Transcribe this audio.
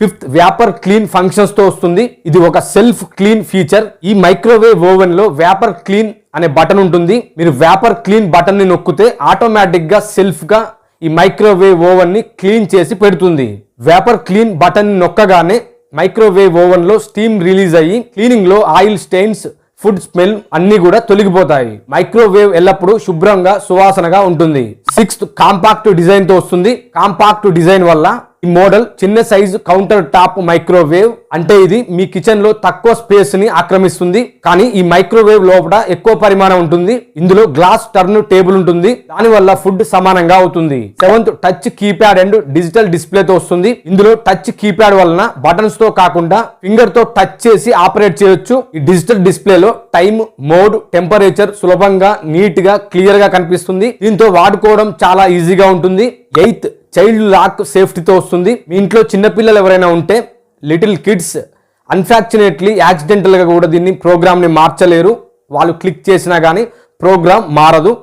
Fifth vapour clean ఫంక్షన్స్తో వస్తుంది. ఇది ఒక సెల్ఫ్ క్లీన్ ఫీచర్. ఈ మైక్రోవేవ్ ఓవెన్లో వ్యాపర్ క్లీన్ అనే బటన్ ఉంటుంది. మీరు వ్యాపర్ క్లీన్ బటన్ని నొక్కితే ఆటోమేటిక్గా సెల్ఫ్గా ఈ మైక్రోవేవ్ ఓవెన్ని క్లీన్ చేసి పెడుతుంది. వ్యాపర్ క్లీన్ బటన్ నొక్కగానే మైక్రోవేవ్ ఓవెన్లో స్టీమ్ రిలీజ్ అయ్యి క్లీనింగ్లో ఆయిల్ స్టెయిన్స్ ఫుడ్ స్మెల్ అన్ని కూడా తొలగిపోతాయి. మైక్రోవేవ్ ఎల్లప్పుడూ శుభ్రంగా సువాసనగా ఉంటుంది. సిక్స్త్ కాంపాక్ట్ డిజైన్తో వస్తుంది. కాంపాక్ట్ డిజైన్ వల్ల ఈ మోడల్ చిన్న సైజు కౌంటర్ టాప్ మైక్రోవేవ్ అంటే ఇది మీ కిచెన్లో తక్కువ స్పేస్ని ఆక్రమిస్తుంది. కానీ ఈ మైక్రోవేవ్ లోపల ఎక్కువ పరిమాణం ఉంటుంది. ఇందులో గ్లాస్ టర్న్ టేబుల్ ఉంటుంది. దాని వల్ల ఫుడ్ సమానంగా అవుతుంది. Seventh touch keypad and digital display తో వస్తుంది. ఇందులో టచ్ కీప్యాడ్ వలన బటన్స్తో కాకుండా ఫింగర్తో టచ్ చేసి ఆపరేట్ చేయొచ్చు. ఈ డిజిటల్ డిస్ప్లే లో టైం మోడ్ టెంపరేచర్ సులభంగా నీట్గా క్లియర్గా కనిపిస్తుంది. దీంతో వాడుకోవడం చాలా ఈజీగా ఉంటుంది. ఎయిత్ చైల్డ్ లాక్ సేఫ్టీతో వస్తుంది. మీ ఇంట్లో చిన్నపిల్లలు ఎవరైనా ఉంటే లిటిల్ కిడ్స్ అన్ఫార్చునేట్లీ యాక్సిడెంటల్గా కూడా దీన్ని ప్రోగ్రామ్ని మార్చలేరు. వాళ్ళు క్లిక్ చేసినా కానీ ప్రోగ్రామ్ మారదు.